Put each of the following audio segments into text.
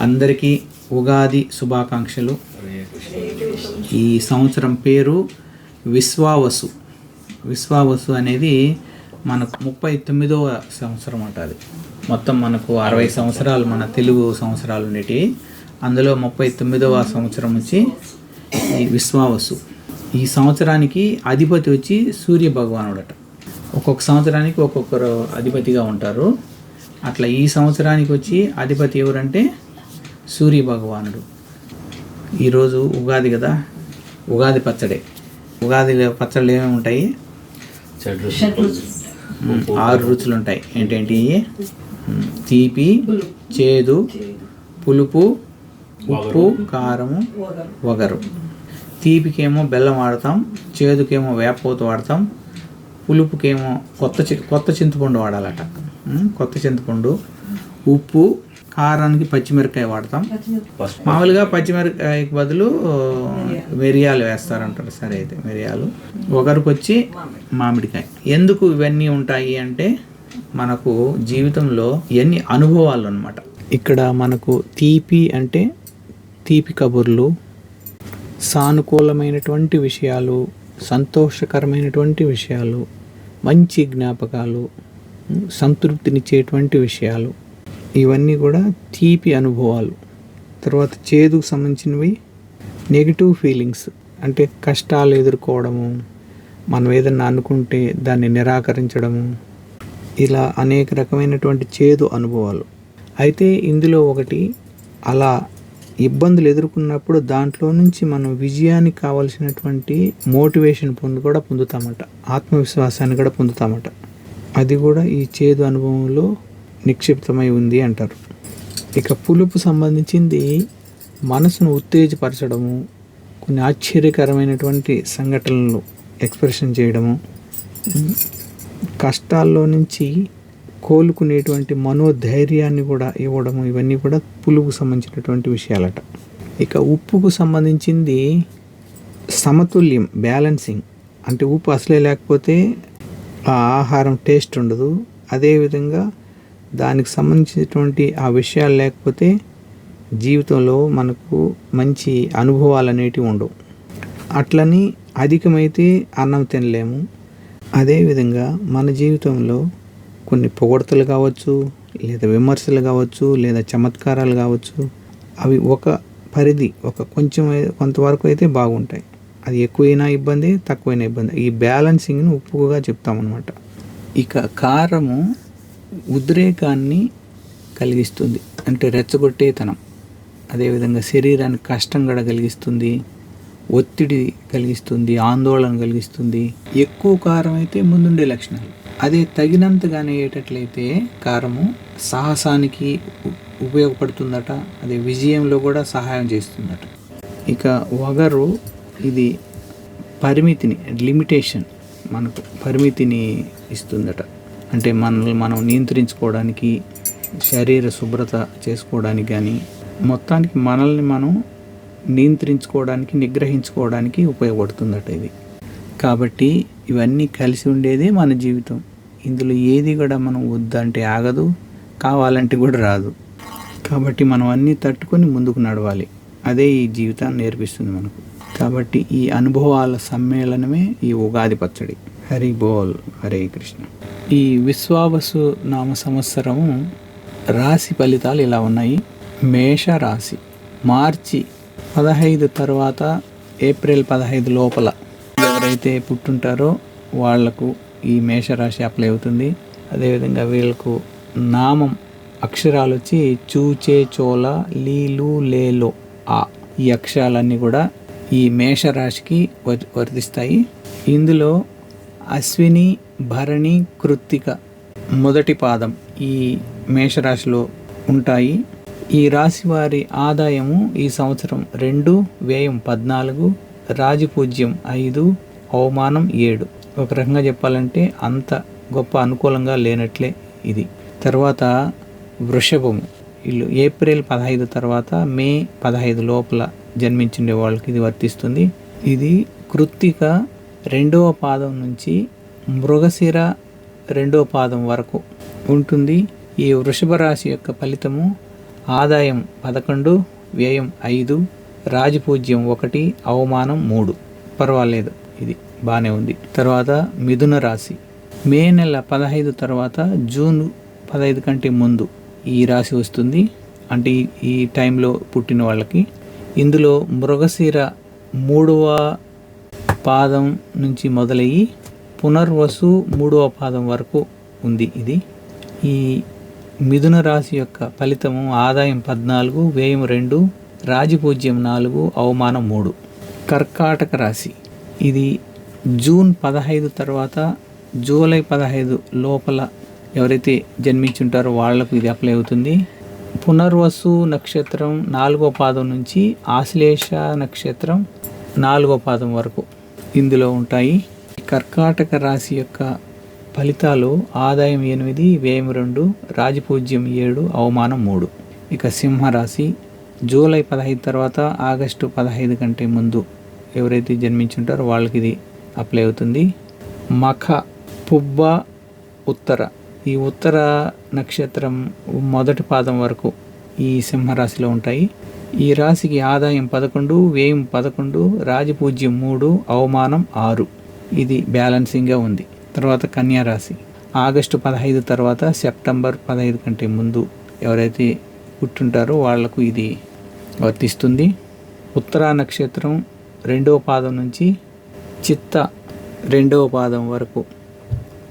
అందరికీ ఉగాది శుభాకాంక్షలు. ఈ సంవత్సరం పేరు విశ్వావసు. విశ్వావసు అనేది మనకు ముప్పై తొమ్మిదవ సంవత్సరం అంట అది. మొత్తం మనకు అరవై సంవత్సరాలు మన తెలుగు సంవత్సరాలు ఉండేటివి అందులో ముప్పై తొమ్మిదవ సంవత్సరం వచ్చి ఈ విశ్వావసు. ఈ సంవత్సరానికి అధిపతి వచ్చి సూర్య భగవానుడట. ఒక్కొక్క సంవత్సరానికి ఒక్కొక్కరు అధిపతిగా ఉంటారు. అట్లా ఈ సంవత్సరానికి వచ్చి అధిపతి ఎవరంటే సూర్య భగవానుడు ఈరోజు ఉగాది కదా? ఉగాది పచ్చడి. ఉగాది పచ్చళ్ళు ఏమేమి ఉంటాయి? ఆరు రుచులు ఉంటాయి. ఏంటంటే? తీపి చేదు పులుపు ఉప్పు కారము వగరు. తీపికేమో బెల్లం వాడతాం చేదుకేమో వేపపోత వాడతాం పులుపుకేమో కొత్త చి- కొత్త చింతపండు వాడాలట. కొత్త చింతపండు ఉప్పు కారానికి పచ్చిమిరపకాయ వాడతాం. మామూలుగా పచ్చిమిరపకాయకి బదులు మిరియాలు. వేస్తారంటారు. సరే అయితే మిరియాలు. ఒకరికి వచ్చి మామిడికాయ. ఎందుకు ఇవన్నీ ఉంటాయి అంటే మనకు జీవితంలో ఇవన్నీ అనుభవాలు అన్నమాట ఇక్కడ మనకు తీపి అంటే తీపి కబుర్లు సానుకూలమైనటువంటి విషయాలు సంతోషకరమైనటువంటి విషయాలు మంచి జ్ఞాపకాలు సంతృప్తినిచ్చేటువంటి విషయాలు ఇవన్నీ కూడా తీపి అనుభవాలు. తర్వాత చేదుకు సంబంధించినవి నెగిటివ్ ఫీలింగ్స్ అంటే కష్టాలు ఎదుర్కోవడము మనం ఏదన్నా అనుకుంటే దాన్ని నిరాకరించడము ఇలా అనేక రకమైనటువంటి చేదు అనుభవాలు. అయితే ఇందులో ఒకటి అలా ఇబ్బందులు ఎదుర్కొన్నప్పుడు దాంట్లో నుంచి మనం విజయానికి కావలసినటువంటి మోటివేషన్ పొంది కూడా పొందుతామట. ఆత్మవిశ్వాసాన్ని కూడా పొందుతామట. అది కూడా ఈ చేదు అనుభవంలో నిక్షిప్తమై ఉంది అంటారు. ఇక పులుపు సంబంధించింది మనసును ఉత్తేజపరచడము కొన్ని ఆశ్చర్యకరమైనటువంటి సంఘటనలు ఎక్స్ప్రెషన్ చేయడము కష్టాల్లో నుంచి కోలుకునేటువంటి మనోధైర్యాన్ని కూడా ఇవ్వడము ఇవన్నీ కూడా పులుపు సంబంధించినటువంటి విషయాలట. ఇక ఉప్పుకు సంబంధించింది సమతుల్యం బ్యాలెన్సింగ్. అంటే ఉప్పు అసలే లేకపోతే ఆ ఆహారం టేస్ట్ ఉండదు. అదేవిధంగా దానికి సంబంధించినటువంటి ఆ విషయాలు లేకపోతే జీవితంలో మనకు మంచి అనుభవాలు అనేటివి ఉండవు. అట్లని అధికమైతే అన్నం తినలేము. అదేవిధంగా మన జీవితంలో కొన్ని పొగడతలు కావచ్చు లేదా విమర్శలు కావచ్చు లేదా చమత్కారాలు కావచ్చు అవి ఒక పరిధి ఒక కొంచెం కొంతవరకు అయితే బాగుంటాయి. అది ఎక్కువైనా ఇబ్బంది తక్కువైనా ఇబ్బంది. ఈ బ్యాలెన్సింగ్ను ఉప్పుగా చెప్తామన్నమాట. ఇక కారము ఉద్రేకాన్ని కలిగిస్తుంది. అంటే రెచ్చగొట్టేతనం. అదేవిధంగా శరీరానికి కష్టం కూడా కలిగిస్తుంది ఒత్తిడి కలిగిస్తుంది ఆందోళన కలిగిస్తుంది. ఎక్కువ కారం అయితే ముందుండే లక్షణాలు. అదే తగినంతగానే అయ్యేటట్లయితే కారము సాహసానికి ఉపయోగపడుతుందట అదే విజయంలో కూడా సహాయం చేస్తుందట. ఇక వగరు ఇది పరిమితిని లిమిటేషన్ మనకు పరిమితిని ఇస్తుందట. అంటే మనల్ని మనం నియంత్రించుకోవడానికి శరీర శుభ్రత చేసుకోవడానికి కానీ మొత్తానికి మనల్ని మనం నియంత్రించుకోవడానికి నిగ్రహించుకోవడానికి ఉపయోగపడుతుందట ఇది. కాబట్టి ఇవన్నీ కలిసి ఉండేదే మన జీవితం. ఇందులో ఏది కూడా మనం వద్దంటే ఆగదు కావాలంటే కూడా రాదు. కాబట్టి మనం అన్నీ తట్టుకొని ముందుకు నడవాలి. అదే ఈ జీవితాన్ని నేర్పిస్తుంది మనకు. కాబట్టి ఈ అనుభవాల సమ్మేళనమే ఈ ఉగాది పచ్చడి. హరి బోల్ హరే కృష్ణ. ఈ విశ్వావసు నామ సంవత్సరము రాశి ఫలితాలు ఇలా ఉన్నాయి. మేష రాశి మార్చి పదహైదు తర్వాత ఏప్రిల్ పదహైదు లోపల ఎవరైతే పుట్టుంటారో వాళ్ళకు ఈ మేషరాశి అప్లై అవుతుంది. అదేవిధంగా వీళ్ళకు నామం అక్షరాలు వచ్చి చూచే చోల లీలు లేలో ఆ ఈ అక్షరాలన్నీ కూడా ఈ మేషరాశికి వర్- వర్తిస్తాయి. ఇందులో అశ్విని భరణి కృత్తిక మొదటి పాదం ఈ మేషరాశిలో ఉంటాయి. ఈ రాశి వారి ఆదాయము ఈ సంవత్సరం రెండు వ్యయం పద్నాలుగు రాజపూజ్యం ఐదు అవమానం ఏడు. ఒక రకంగా చెప్పాలంటే అంత గొప్ప అనుకూలంగా లేనట్లే ఇది. తర్వాత వృషభము. వీళ్ళు ఏప్రిల్ పదహైదు తర్వాత మే పదహైదు లోపల జన్మించిండే వాళ్ళకి ఇది వర్తిస్తుంది. ఇది కృత్తిక రెండవ పాదం నుంచి మృగశిర రెండవ పాదం వరకు ఉంటుంది. ఈ వృషభ రాశి యొక్క ఫలితము ఆదాయం పదకొండు వ్యయం ఐదు రాజపూజ్యం ఒకటి అవమానం మూడు. పర్వాలేదు ఇది బాగానే ఉంది. తర్వాత మిథున రాశి. మే నెల పదహైదు తర్వాత జూన్ పదహైదు కంటే ముందు ఈ రాశి వస్తుంది. అంటే ఈ- టైంలో పుట్టిన వాళ్ళకి. ఇందులో మృగశిర మూడవ పాదం నుంచి మొదలయ్యి పునర్వసు మూడవ పాదం వరకు ఉంది ఇది. ఈ మిథున రాశి యొక్క ఫలితము ఆదాయం పద్నాలుగు వ్యయం రెండు రాజపూజ్యం నాలుగు అవమానం మూడు. కర్కాటక రాశి. ఇది జూన్ పదహైదు తర్వాత జూలై పదహైదు లోపల ఎవరైతే జన్మించుంటారో వాళ్ళకు ఇది అప్లై అవుతుంది. పునర్వసు నక్షత్రం నాలుగో పాదం నుంచి ఆశ్లేష నక్షత్రం నాలుగో పాదం వరకు. ఇందులో ఉంటాయి. కర్కాటక రాశి యొక్క ఫలితాలు ఆదాయం ఎనిమిది వ్యయం రెండు రాజపూజ్యం ఏడు అవమానం మూడు. ఇక సింహరాశి జూలై పదహైదు తర్వాత ఆగస్టు పదహైదు కంటే ముందు ఎవరైతే జన్మించుంటారో వాళ్ళకి ఇది అప్లై అవుతుంది. మఖ పుబ్బ ఉత్తర. ఈ ఉత్తర నక్షత్రం మొదటి పాదం వరకు ఈ సింహరాశిలో ఉంటాయి. ఈ రాశికి ఆదాయం పదకొండు వ్యయం పదకొండు రాజపూజ్యం మూడు అవమానం ఆరు. ఇది బ్యాలెన్సింగ్గా ఉంది. తర్వాత కన్యా రాశి. ఆగస్టు పదహైదు తర్వాత సెప్టెంబర్ పదహైదు కంటే ముందు ఎవరైతే పుట్టుంటారో వాళ్ళకు ఇది వర్తిస్తుంది. ఉత్తరా నక్షత్రం రెండవ పాదం నుంచి చిత్త రెండవ పాదం వరకు.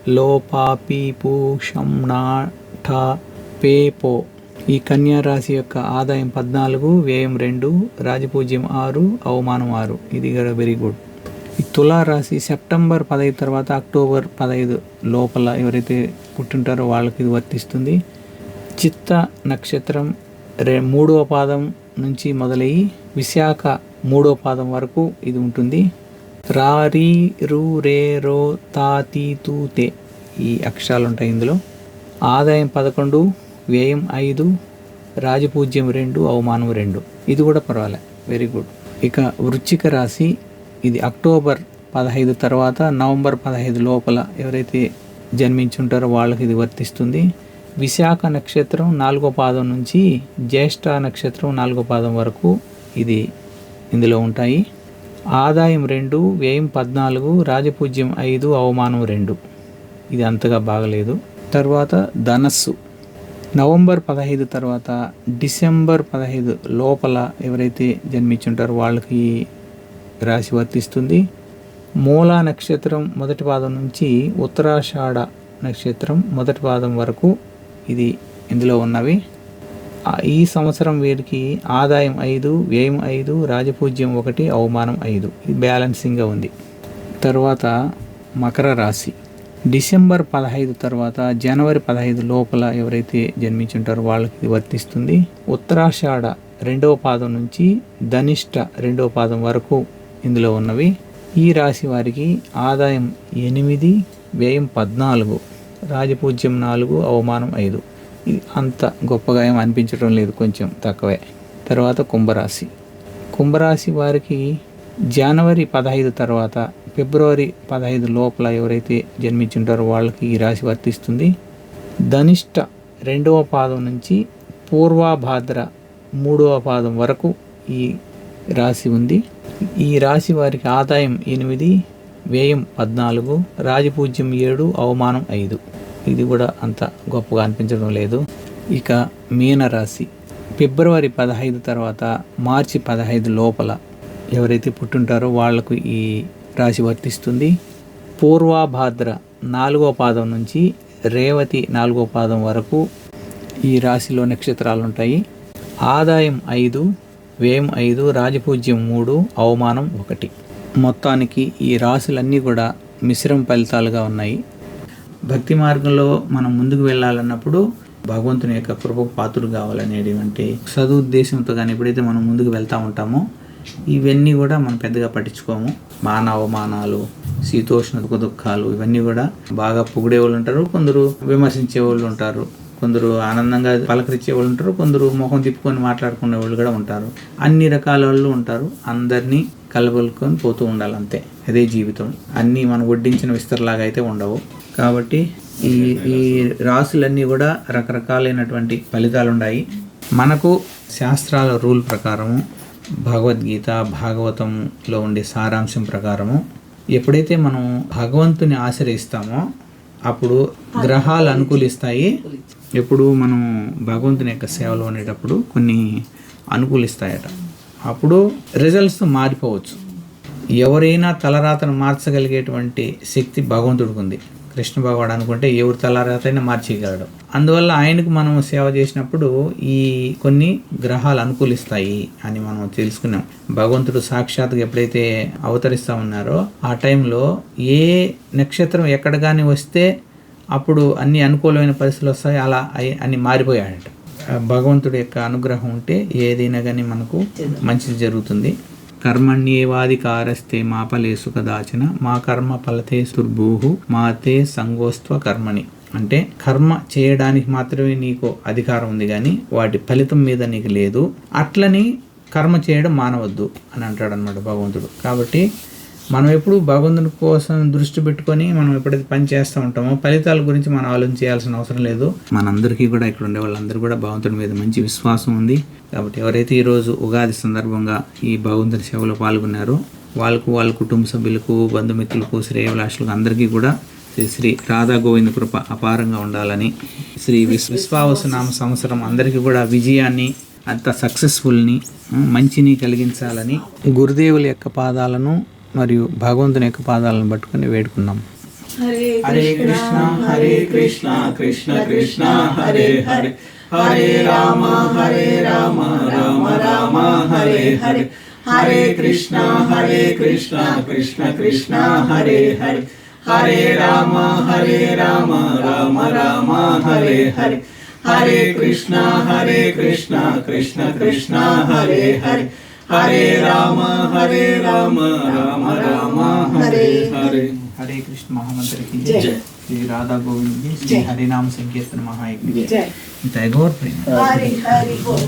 లోపాపీపూషం నాఠ పేపో ఈ కన్యా రాశి యొక్క ఆదాయం పద్నాలుగు వ్యయం రెండు రాజపూజ్యం ఆరు అవమానం ఆరు. ఇది కూడా వెరీ గుడ్ ఈ తులా రాశి సెప్టెంబర్ పదహైదు తర్వాత అక్టోబర్ పదహైదు లోపల ఎవరైతే పుట్టింటారో వాళ్ళకి ఇది వర్తిస్తుంది. చిత్త నక్షత్రం రే మూడవ పాదం నుంచి మొదలయ్యి విశాఖ మూడవ పాదం వరకు ఇది ఉంటుంది. రారీ రు రే రో తా తీ తూ తే ఈ అక్షరాలు ఉంటాయి ఇందులో. ఆదాయం పదకొండు వ్యయం ఐదు రాజపూజ్యం రెండు అవమానం రెండు. ఇది కూడా పర్వాలే. వెరీ గుడ్ ఇక వృచ్చిక రాశి ఇది అక్టోబర్ పదహైదు తర్వాత నవంబర్ పదహైదు లోపల ఎవరైతే జన్మించుంటారో వాళ్ళకి ఇది వర్తిస్తుంది. విశాఖ నక్షత్రం నాలుగో పాదం నుంచి జ్యేష్ఠ నక్షత్రం నాలుగో పాదం వరకు ఇది ఇందులో ఉంటాయి. ఆదాయం రెండు వ్యయం పద్నాలుగు రాజపూజ్యం ఐదు అవమానం రెండు. ఇది అంతగా బాగలేదు. తర్వాత ధనస్సు. నవంబర్ పదహైదు తర్వాత డిసెంబర్ పదహైదు లోపల ఎవరైతే జన్మించుంటారో వాళ్ళకి రాశి వర్తిస్తుంది. మూలా నక్షత్రం మొదటి పాదం నుంచి ఉత్తరాషాఢ నక్షత్రం మొదటి పాదం వరకు ఇది ఇందులో ఉన్నవి. ఈ సంవత్సరం వీరికి ఆదాయం ఐదు వ్యయం ఐదు రాజపూజ్యం ఒకటి అవమానం ఐదు. ఇది బ్యాలెన్సింగ్గా ఉంది. తర్వాత మకర రాశి. డిసెంబర్ పదహైదు తర్వాత జనవరి పదహైదు లోపల ఎవరైతే జన్మించుంటారో వాళ్ళకి ఇది వర్తిస్తుంది. ఉత్తరాషాఢ రెండవ పాదం నుంచి ధనిష్ట రెండవ పాదం వరకు ఇందులో ఉన్నవి. ఈ రాశి వారికి ఆదాయం ఎనిమిది వ్యయం పద్నాలుగు రాజపూజ్యం నాలుగు అవమానం ఐదు. ఇది అంత గొప్పగా ఏం అనిపించడం లేదు కొంచెం తక్కువే. తర్వాత కుంభరాశి. కుంభరాశి వారికి జనవరి పదహైదు తర్వాత ఫిబ్రవరి పదహైదు లోపల ఎవరైతే జన్మించుంటారో వాళ్ళకి ఈ రాశి వర్తిస్తుంది. ధనిష్ట రెండవ పాదం నుంచి పూర్వాభాద్ర మూడవ పాదం వరకు ఈ రాశి ఉంది. ఈ రాశి వారికి ఆదాయం ఎనిమిది వ్యయం పద్నాలుగు రాజపూజ్యం ఏడు అవమానం ఐదు. ఇది కూడా అంత గొప్పగా అనిపించడం లేదు. ఇక మీన రాశి. ఫిబ్రవరి పదహైదు తర్వాత మార్చి పదహైదు లోపల ఎవరైతే పుట్టుంటారో వాళ్ళకు ఈ రాశి వర్తిస్తుంది. పూర్వాభాద్ర నాలుగో పాదం నుంచి రేవతి నాలుగో పాదం వరకు ఈ రాశిలో నక్షత్రాలు ఉంటాయి. ఆదాయం ఐదు వ్యయం ఐదు రాజపూజ్యం మూడు అవమానం ఒకటి. మొత్తానికి ఈ రాశులన్నీ కూడా మిశ్రమ ఫలితాలుగా ఉన్నాయి. భక్తి మార్గంలో మనం ముందుకు వెళ్ళాలన్నప్పుడు భగవంతుని యొక్క కృపకు పాత్రుడు కావాలనేటువంటి సదుద్దేశంతో కానీ ఎప్పుడైతే మనం ముందుకు వెళ్తూ ఉంటామో ఇవన్నీ కూడా మనం పెద్దగా పట్టించుకోము. మాన అవమానాలు శీతోష్ణ దుఃఖ దుఃఖాలు ఇవన్నీ కూడా బాగా పొగిడే వాళ్ళు ఉంటారు. కొందరు విమర్శించే వాళ్ళు ఉంటారు. కొందరు ఆనందంగా పలకరించే వాళ్ళు ఉంటారు. కొందరు ముఖం తిప్పుకొని మాట్లాడుకునే వాళ్ళు కూడా ఉంటారు. అన్ని రకాల వాళ్ళు ఉంటారు. అందరినీ కలబలుకొని పోతూ ఉండాలి అంతే అదే జీవితం. అన్నీ మనం వడ్డించిన విస్తరలాగా అయితే ఉండవు. కాబట్టి ఈ ఈ రాసులన్నీ కూడా రకరకాలైనటువంటి ఫలితాలు ఉన్నాయి మనకు శాస్త్రాల రూల్ ప్రకారము భగవద్గీత భాగవతంలో ఉండే సారాంశం ప్రకారము ఎప్పుడైతే మనం భగవంతుని ఆశ్రయిస్తామో అప్పుడు గ్రహాలు అనుకూలిస్తాయి. ఎప్పుడు మనం భగవంతుని యొక్క సేవలో ఉండేటప్పుడు కొన్ని అనుకూలిస్తాయట. అప్పుడు రిజల్ట్స్ మారిపోవచ్చు. ఎవరైనా తలరాతను మార్చగలిగేటువంటి శక్తి భగవంతుడికి ఉంది. కృష్ణ భగవాడు అనుకుంటే ఎవరు తలరాతైనా మార్చేయగలడు. అందువల్ల ఆయనకు మనం సేవ చేసినప్పుడు ఈ కొన్ని గ్రహాలు అనుకూలిస్తాయి అని మనం తెలుసుకున్నాం. భగవంతుడు సాక్షాత్గా ఎప్పుడైతే అవతరిస్తా ఉన్నారో ఆ టైంలో ఏ నక్షత్రం ఎక్కడ కానీ వస్తే అప్పుడు అన్ని అనుకూలమైన పరిస్థితులు వస్తాయి అలా అయి- అన్ని మారిపోయాడట భగవంతుడి యొక్క అనుగ్రహం ఉంటే ఏదైనా కానీ మనకు మంచిది జరుగుతుంది. కర్మణ్యేవాధికారస్తే మా ఫలేసు కదాచన మా కర్మ ఫలతే సుర్భూహు మాతే సంగోస్త్వ కర్మని అంటే కర్మ చేయడానికి మాత్రమే నీకు అధికారం ఉంది కానీ వాటి ఫలితం మీద నీకు లేదు. అట్లని కర్మ చేయడం మానవద్దు అని అంటాడు అనమాట భగవంతుడు. కాబట్టి మనం ఎప్పుడు భగవంతుని కోసం దృష్టి పెట్టుకొని మనం ఎప్పుడైతే పని చేస్తూ ఉంటామో ఫలితాల గురించి మనం ఆలోచించాల్సిన అవసరం లేదు. మనందరికీ కూడా ఇక్కడ ఉండే వాళ్ళందరూ కూడా భగవంతుని మీద మంచి విశ్వాసం ఉంది. కాబట్టి ఎవరైతే ఈరోజు ఉగాది సందర్భంగా ఈ భగవంతుని సేవలో పాల్గొన్నారో వాళ్ళకు వాళ్ళ కుటుంబ సభ్యులకు బంధుమిత్రులకు శ్రేయభిలాషులకు అందరికీ కూడా శ్రీ శ్రీ రాధా గోవింద కృప అపారంగా ఉండాలని శ్రీ విశ్వ విశ్వావసనామ సంవత్సరం అందరికీ కూడా విజయాన్ని అంత సక్సెస్ఫుల్ని మంచిని కలిగించాలని గురుదేవుల యొక్క పాదాలను మరియు భగవంతుని యొక్క పాదాలను పట్టుకొని వేడుకున్నాం హరే కృష్ణ హరే కృష్ణ కృష్ణ కృష్ణ హరే. హరే. హరే రామ హరే రామ రామ రామ హరే హరే. హరే కృష్ణ హరే కృష్ణ కృష్ణ కృష్ణ హరే హరే. హరే రామ హరే రామ రామ రామ హరే హరే. హరే కృష్ణ హరే కృష్ణ కృష్ణ కృష్ణ హరే హరే. हरे राम हरे राम राम राम हरे हरे हरे कृष्ण महामंत्र की जय। श्री राधा गोविंद जी श्री हरे नाम संकीर्तन महायज्ञ जय। जय। गौर प्रेम। हरे हरे बोल